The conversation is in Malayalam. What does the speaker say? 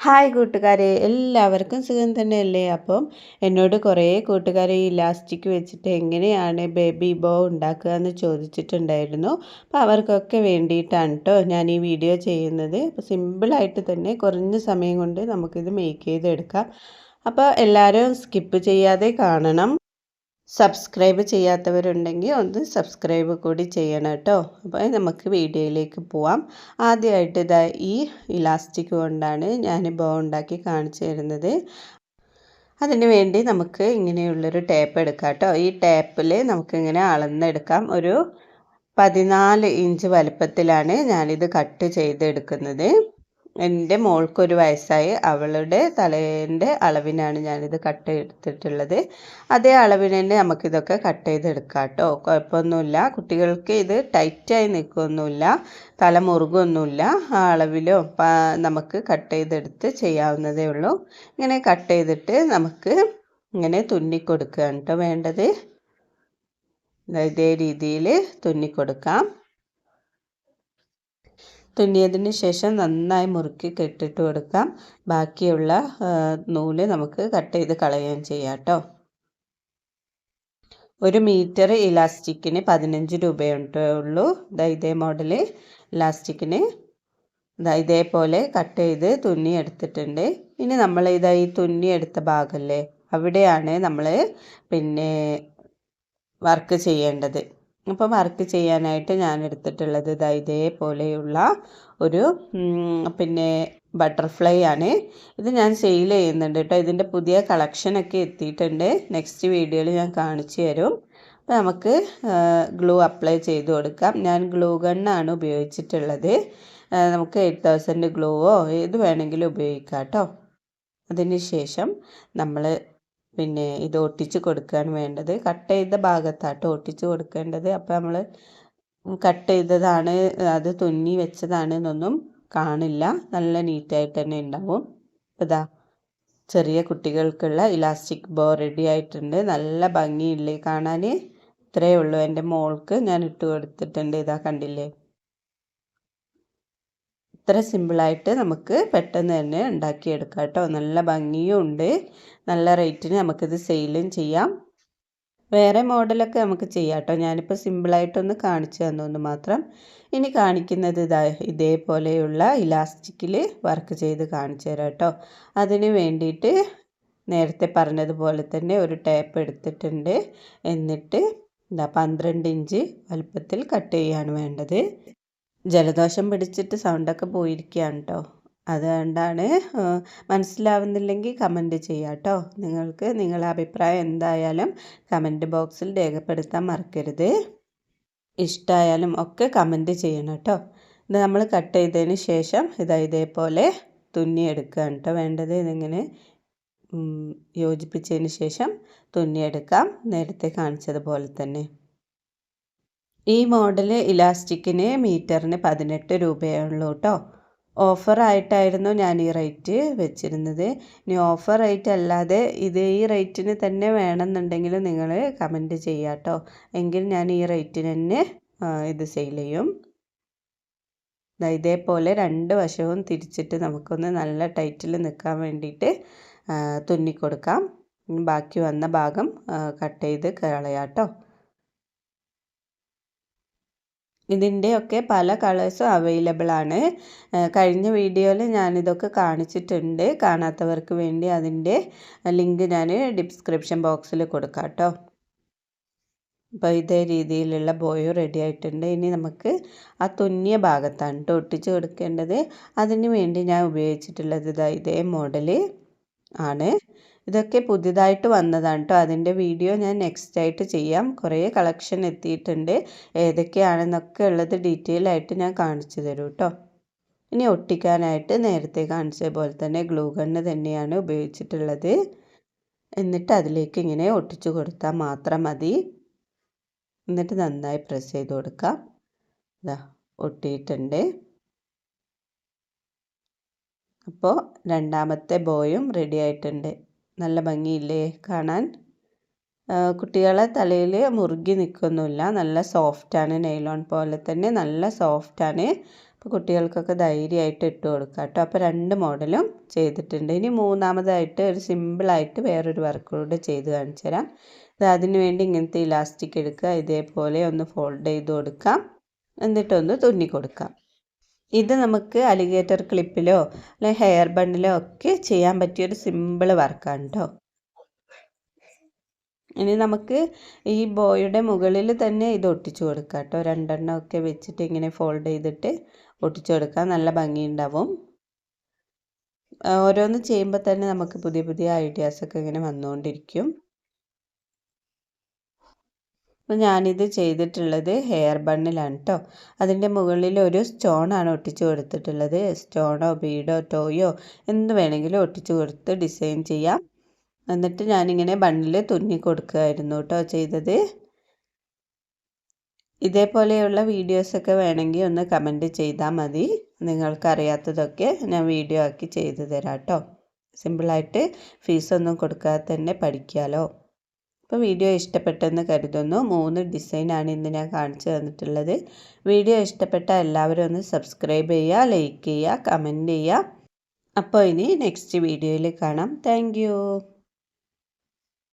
ഹായ് കൂട്ടുകാരെ എല്ലാവർക്കും സുഖം തന്നെയല്ലേ? അപ്പം എന്നോട് കുറേ കൂട്ടുകാരെ ഈ ഇലാസ്റ്റിക് വെച്ചിട്ട് എങ്ങനെയാണ് ബേബി ബോ ഉണ്ടാക്കുക എന്ന് ചോദിച്ചിട്ടുണ്ടായിരുന്നു. അപ്പോൾ അവർക്കൊക്കെ വേണ്ടിയിട്ടാണ് കേട്ടോ ഞാൻ ഈ വീഡിയോ ചെയ്യുന്നത്. അപ്പോൾ സിമ്പിളായിട്ട് തന്നെ കുറഞ്ഞ സമയം കൊണ്ട് നമുക്കിത് മേക്ക് ചെയ്തെടുക്കാം. അപ്പോൾ എല്ലാവരും സ്കിപ്പ് ചെയ്യാതെ കാണണം. സബ്സ്ക്രൈബ് ചെയ്യാത്തവരുണ്ടെങ്കിൽ ഒന്ന് സബ്സ്ക്രൈബ് കൂടി ചെയ്യണം കേട്ടോ. അപ്പോൾ നമുക്ക് വീഡിയോയിലേക്ക് പോവാം. ആദ്യമായിട്ട് ഇതാ ഈ ഇലാസ്റ്റിക് കൊണ്ടാണ് ഞാൻ ബോ ഉണ്ടാക്കി കാണിച്ചു തരുന്നത്. അതിന് വേണ്ടി നമുക്ക് ഇങ്ങനെയുള്ളൊരു ടേപ്പ് എടുക്കാം കേട്ടോ. ഈ ടേപ്പിൽ നമുക്കിങ്ങനെ അളന്നെടുക്കാം. ഒരു പതിനാല് ഇഞ്ച് വലുപ്പത്തിലാണ് ഞാനിത് കട്ട് ചെയ്തെടുക്കുന്നത്. എന്റെ മോൾക്കൊരു വയസ്സായി. അവളുടെ തലേന്റെ അളവിനാണ് ഞാനിത് കട്ട് എടുത്തിട്ടുള്ളത് അതേ അളവിന് തന്നെ നമുക്കിതൊക്കെ കട്ട് ചെയ്തെടുക്കാം കേട്ടോ. കുഴപ്പമൊന്നുമില്ല. കുട്ടികൾക്ക് ഇത് ടൈറ്റായി നിൽക്കുകയൊന്നുമില്ല. തല മുറുകൊന്നുമില്ല ആ അളവിലോ നമുക്ക് കട്ട് ചെയ്തെടുത്ത് ചെയ്യാവുന്നതേ ഉള്ളൂ. ഇങ്ങനെ കട്ട് ചെയ്തിട്ട് നമുക്ക് ഇങ്ങനെ തുന്നിക്കൊടുക്കുകയാണ് കേട്ടോ വേണ്ടത്. ഇതേ രീതിയിൽ തുന്നിക്കൊടുക്കാം. തുന്നിയതിന് ശേഷം നന്നായി മുറുക്കി കെട്ടിട്ട് കൊടുക്കാം. ബാക്കിയുള്ള നൂൽ നമുക്ക് കട്ട് ചെയ്ത് കളയുകയും ചെയ്യാം കേട്ടോ. ഒരു മീറ്റർ ഇലാസ്റ്റിക്കിന് പതിനഞ്ച് രൂപയുണ്ടേ ഉള്ളൂ. ഇതാ ഇതേ മോഡൽ ഇലാസ്റ്റിക്കിന്. ഇതാ ഇതേപോലെ കട്ട് ചെയ്ത് തുന്നി എടുത്തിട്ടുണ്ട്. ഇനി നമ്മൾ ഇതാ ഈ തുന്നി എടുത്ത ഭാഗമല്ലേ അവിടെയാണ് നമ്മൾ പിന്നെ വർക്ക് ചെയ്യേണ്ടത്. അപ്പോൾ വർക്ക് ചെയ്യാനായിട്ട് ഞാൻ എടുത്തിട്ടുള്ളത് ഇതാ ഇതേപോലെയുള്ള ഒരു പിന്നെ ബട്ടർഫ്ലൈ ആണ്. ഇത് ഞാൻ സെയിൽ ചെയ്യുന്നുണ്ട് കേട്ടോ ഇതിന്റെ പുതിയ കളക്ഷനൊക്കെ എത്തിയിട്ടുണ്ട്. നെക്സ്റ്റ് വീഡിയോയിൽ ഞാൻ കാണിച്ചു തരും. അപ്പോൾ നമുക്ക് ഗ്ലൂ അപ്ലൈ ചെയ്ത് കൊടുക്കാം. ഞാൻ ഗ്ലൂ ഗണ്ണാണ് ഉപയോഗിച്ചിട്ടുള്ളത്. നമുക്ക് എയ്റ്റ് തൗസൻഡ് ഗ്ലൂവോ ഏത് വേണമെങ്കിലും ഉപയോഗിക്കാം കേട്ടോ അതിന് ശേഷം നമ്മൾ പിന്നെ ഇത് ഒട്ടിച്ച് കൊടുക്കുകയാണ് വേണ്ടത്. കട്ട് ചെയ്ത ഭാഗത്താട്ടോ ഒട്ടിച്ച് കൊടുക്കേണ്ടത്. അപ്പോൾ നമ്മൾ കട്ട് ചെയ്തതാണ് അത് തുന്നി വെച്ചതാണ് എന്നൊന്നും കാണില്ല. നല്ല നീറ്റായിട്ട് തന്നെ ഉണ്ടാവും. ഇതാ ചെറിയ കുട്ടികൾക്കുള്ള ഇലാസ്റ്റിക് ബോ റെഡി ആയിട്ടുണ്ട്. നല്ല ഭംഗിയില്ലേ കാണാൻ ഇത്രയേ ഉള്ളൂ എന്റെ മോൾക്ക്. ഞാൻ ഇട്ട് കൊടുത്തിട്ടുണ്ട്. ഇതാ കണ്ടില്ലേ? ഇത്ര സിമ്പിളായിട്ട് നമുക്ക് പെട്ടെന്ന് തന്നെ ഉണ്ടാക്കിയെടുക്കാം കേട്ടോ. നല്ല ഭംഗിയും ഉണ്ട്. നല്ല റേറ്റിന് നമുക്കിത് സെയിലും ചെയ്യാം. വേറെ മോഡലൊക്കെ നമുക്ക് ചെയ്യാം കേട്ടോ. ഞാനിപ്പോൾ സിമ്പിളായിട്ടൊന്ന് കാണിച്ചു തന്നുകൊണ്ട് മാത്രം. ഇനി കാണിക്കുന്നത് ഇതാ ഇതേപോലെയുള്ള ഇലാസ്റ്റിക്കിൽ വർക്ക് ചെയ്ത് കാണിച്ചു തരാം കേട്ടോ. അതിന് വേണ്ടിയിട്ട് നേരത്തെ പറഞ്ഞതുപോലെ തന്നെ ഒരു ടേപ്പ് എടുത്തിട്ടുണ്ട്. എന്നിട്ട് എന്താ പന്ത്രണ്ട് ഇഞ്ച് വലുപ്പത്തിൽ കട്ട് ചെയ്യാണ് വേണ്ടത്. ജലദോഷം പിടിച്ചിട്ട് സൗണ്ടൊക്കെ പോയിരിക്കുകയാണ് കേട്ടോ അതുകൊണ്ടാണ് മനസ്സിലാവുന്നില്ലെങ്കിൽ കമന്റ് ചെയ്യാം കേട്ടോ നിങ്ങൾക്ക് നിങ്ങളുടെ അഭിപ്രായം എന്തായാലും കമന്റ് ബോക്സിൽ രേഖപ്പെടുത്താൻ മറക്കരുത്. ഇഷ്ടമായാലും ഒക്കെ കമന്റ് ചെയ്യണം കേട്ടോ. ഇത് നമ്മൾ കട്ട് ചെയ്തതിന് ശേഷം ഇതാ ഇതേപോലെ തുന്നിയെടുക്കുകയാണ് കേട്ടോ. വേണ്ടത് ഇതിങ്ങനെ യോജിപ്പിച്ചതിന് ശേഷം തുന്നിയെടുക്കാം നേരത്തെ കാണിച്ചതുപോലെ തന്നെ. ഈ മോഡൽ ഇലാസ്റ്റിക്കിന് മീറ്ററിന് പതിനെട്ട് രൂപയുള്ളൂ കേട്ടോ. ഓഫറായിട്ടായിരുന്നു ഞാൻ ഈ റേറ്റ് വെച്ചിരുന്നത്. ഇനി ഓഫർ റേറ്റ് അല്ലാതെ ഇത് ഈ റേറ്റിന് തന്നെ വേണമെന്നുണ്ടെങ്കിൽ നിങ്ങൾ കമന്റ് ചെയ്യാം കേട്ടോ. എങ്കിൽ ഞാൻ ഈ റേറ്റിന് തന്നെ ഇത് സെയിൽ ചെയ്യും. ഇതേപോലെ രണ്ട് വശവും തിരിച്ചിട്ട് നമുക്കൊന്ന് നല്ല ടൈറ്റിൽ നിൽക്കാൻ വേണ്ടിയിട്ട് തുന്നിക്കൊടുക്കാം. ബാക്കി വന്ന ഭാഗം കട്ട് ചെയ്ത് കളയാം കേട്ടോ. ഇതിന്റെയൊക്കെ പല കളേഴ്സും അവൈലബിൾ ആണ് കഴിഞ്ഞ വീഡിയോയിൽ ഞാനിതൊക്കെ കാണിച്ചിട്ടുണ്ട്. കാണാത്തവർക്ക് വേണ്ടി അതിന്റെ ലിങ്ക് ഞാൻ ഡിസ്ക്രിപ്ഷൻ ബോക്സിൽ കൊടുക്കാം കേട്ടോ. അപ്പോൾ ഇതേ രീതിയിലുള്ള ബോയോ റെഡി ആയിട്ടുണ്ട്. ഇനി നമുക്ക് ആ തുന്നിയ ഭാഗത്താണ് കേട്ടോ ഒട്ടിച്ച് കൊടുക്കേണ്ടത്. അതിന് വേണ്ടി ഞാൻ ഉപയോഗിച്ചിട്ടുള്ളത് ഇതേ മോഡൽ ആണ്. ഇതൊക്കെ പുതിയതായിട്ട് വന്നതാണ് കേട്ടോ അതിന്റെ വീഡിയോ ഞാൻ നെക്സ്റ്റ് ആയിട്ട് ചെയ്യാം. കുറേ കളക്ഷൻ എത്തിയിട്ടുണ്ട്. ഏതൊക്കെയാണെന്നൊക്കെ ഉള്ളത് ഡീറ്റെയിൽ ആയിട്ട് ഞാൻ കാണിച്ചു തരും കേട്ടോ ഇനി ഒട്ടിക്കാനായിട്ട് നേരത്തെ കാണിച്ച പോലെ തന്നെ ഗ്ലൂ ഗണ്ണ് തന്നെയാണ് ഉപയോഗിച്ചിട്ടുള്ളത്. എന്നിട്ട് അതിലേക്ക് ഇങ്ങനെ ഒട്ടിച്ചു കൊടുത്താൽ മാത്രം മതി. എന്നിട്ട് നന്നായി പ്രസ് ചെയ്ത് കൊടുക്കാം. ഇതാ ഒട്ടിയിട്ടുണ്ട്. അപ്പോൾ രണ്ടാമത്തെ ബോയും റെഡി ആയിട്ടുണ്ട്. നല്ല ഭംഗിയില്ലേ കാണാൻ? കുട്ടികളെ തലയിൽ മുറുകി നിൽക്കൊന്നുമില്ല. നല്ല സോഫ്റ്റാണ് നെയ്ലോൺ പോലെ തന്നെ നല്ല സോഫ്റ്റാണ് അപ്പോൾ കുട്ടികൾക്കൊക്കെ ധൈര്യമായിട്ട് ഇട്ട് കൊടുക്കാം കേട്ടോ. അപ്പോൾ രണ്ട് മോഡലും ചെയ്തിട്ടുണ്ട്. ഇനി മൂന്നാമതായിട്ട് ഒരു സിമ്പിളായിട്ട് വേറൊരു വർക്ക് കൂടെ ചെയ്ത് കാണിച്ചു തരാം. അത് അതിന് വേണ്ടി ഇങ്ങനത്തെ ഇലാസ്റ്റിക് എടുക്കുക ഇതേപോലെ ഒന്ന് ഫോൾഡ് ചെയ്ത് കൊടുക്കാം. എന്നിട്ടൊന്ന് തുന്നി കൊടുക്കാം. ഇത് നമുക്ക് അലിഗേറ്റർ ക്ലിപ്പിലോ അല്ലെങ്കിൽ ഹെയർ ബണ്ണിലോ ഒക്കെ ചെയ്യാൻ പറ്റിയൊരു സിമ്പിൾ വർക്കാണ് കേട്ടോ ഇനി നമുക്ക് ഈ ബോയുടെ മുകളിൽ തന്നെ ഇത് ഒട്ടിച്ചു കൊടുക്കാം കേട്ടോ രണ്ടെണ്ണം ഒക്കെ വെച്ചിട്ട് ഇങ്ങനെ ഫോൾഡ് ചെയ്തിട്ട് ഒട്ടിച്ചു കൊടുക്കാം. നല്ല ഭംഗിയുണ്ടാവും. ഓരോന്ന് ചെയ്യുമ്പോൾ തന്നെ നമുക്ക് പുതിയ പുതിയ ഐഡിയാസൊക്കെ ഇങ്ങനെ വന്നുകൊണ്ടിരിക്കും. അപ്പോൾ ഞാനിത് ചെയ്തിട്ടുള്ളത് ഹെയർ ബണ്ണിലാണ് കേട്ടോ അതിന്റെ മുകളിൽ ഒരു സ്റ്റോണാണ് ഒട്ടിച്ചു കൊടുത്തിട്ടുള്ളത്. സ്റ്റോണോ ബീഡോ ടോയോ എന്ത് വേണമെങ്കിലും ഒട്ടിച്ചു കൊടുത്ത് ഡിസൈൻ ചെയ്യാം. എന്നിട്ട് ഞാനിങ്ങനെ ബണ്ണിൽ തുന്നി കൊടുക്കുകയായിരുന്നു കേട്ടോ ചെയ്തത്. ഇതേപോലെയുള്ള വീഡിയോസൊക്കെ വേണമെങ്കിൽ ഒന്ന് കമന്റ് ചെയ്താൽ മതി. നിങ്ങൾക്കറിയാത്തതൊക്കെ ഞാൻ വീഡിയോ ആക്കി ചെയ്തു തരാം കേട്ടോ സിമ്പിളായിട്ട് ഫീസൊന്നും കൊടുക്കാതെ തന്നെ പഠിക്കാമല്ലോ അപ്പോൾ വീഡിയോ ഇഷ്ടപ്പെട്ടെന്ന് കരുതുന്നു. മൂന്ന് ഡിസൈനാണ് ഇന്ന് ഞാൻ കാണിച്ചു തന്നിട്ടുള്ളത്. വീഡിയോ ഇഷ്ടപ്പെട്ട എല്ലാവരും ഒന്ന് സബ്സ്ക്രൈബ് ചെയ്യുക ലൈക്ക് ചെയ്യുക കമന്റ് ചെയ്യുക. അപ്പോൾ ഇനി നെക്സ്റ്റ് വീഡിയോയിൽ കാണാം. താങ്ക്